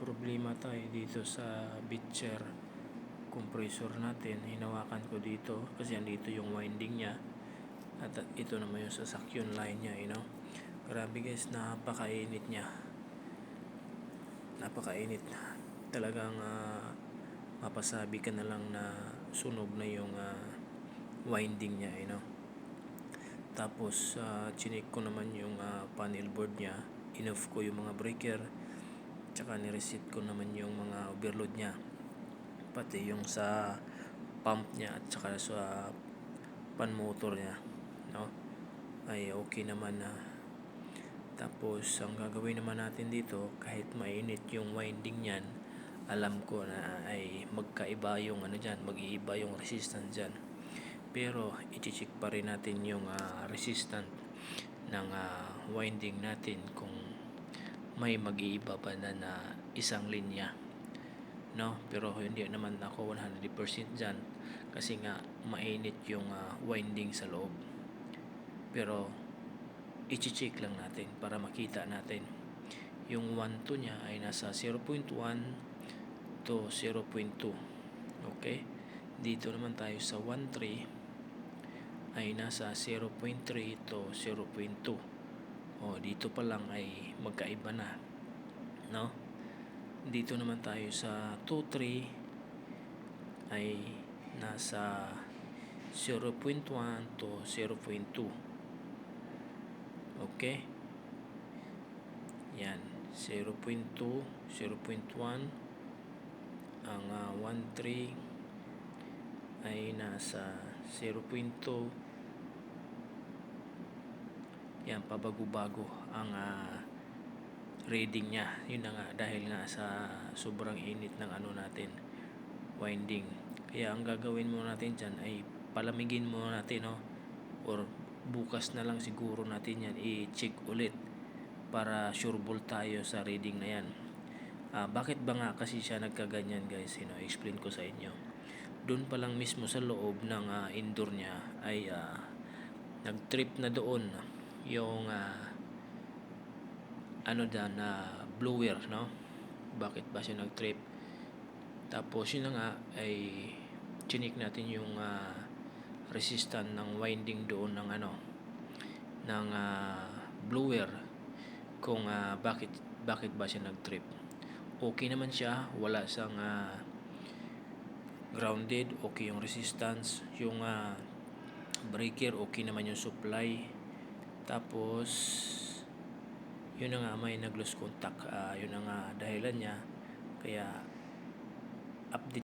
problema tayo dito sa bitcher compressor natin. Hinawakan ko dito kasi andito yung winding niya. At ito naman yung sa suction line niya, you know. Grabe guys, napakainit niya. Napakainit. Talagang uh, mapasabi ka na lang na sunog na yung uh, winding niya, you know. Tapos, uh, chinik ko naman yung uh, panel board niya. Inoff ko yung mga breaker. Tsaka nireset ko naman yung mga overload niya. Pati yung sa pump niya at tsaka sa pan motor niya. No? Ay okay naman na. Tapos, ang gagawin naman natin dito, kahit mainit yung winding niyan, alam ko na ay magkaiba yung ano dyan, mag-iiba yung resistance dyan. Pero, i-check pa rin natin yung uh, resistance ng uh, winding natin kung may mag-iiba pa na, na isang linya. No? Pero hindi naman ako 100% dyan kasi nga mainit yung uh, winding sa loob. Pero, i-check lang natin para makita natin. Yung 1 to niya ay nasa 0.1 to 0.2. Okay? Dito naman tayo sa 1.3 ay nasa 0.3 to 0.2. O, dito pa lang ay magkaiba na. No? Dito naman tayo sa 2.3 ay nasa 0.1 to 0.2. Okay? Yan. 0.2, 0.1. Ang uh, 1.3 ay nasa 0.2. Yan, pabago-bago ang uh, reading niya. Yun na nga, dahil nga sa sobrang init ng ano natin, winding. Kaya ang gagawin mo natin dyan ay palamigin mo natin, no? Or bukas na lang siguro natin yan i-check ulit para sureball tayo sa reading na yan. Uh, bakit ba nga kasi siya nagkaganyan guys? You know, explain ko sa inyo. Doon pa lang mismo sa loob ng uh, indoor niya ay uh, nag-trip na doon yung uh, ano na uh, blower, no? Bakit ba siya nag-trip? Tapos yun na nga ay chinik natin yung uh, resistant ng winding doon ng ano ng uh, blower kung uh, bakit bakit ba siya nag-trip. Okay naman siya, wala siyang uh, grounded, okay yung resistance, yung uh, breaker, okay naman yung supply. Tapos yun na nga may nag-lose contact, uh, yun na nga dahilan niya. Kaya update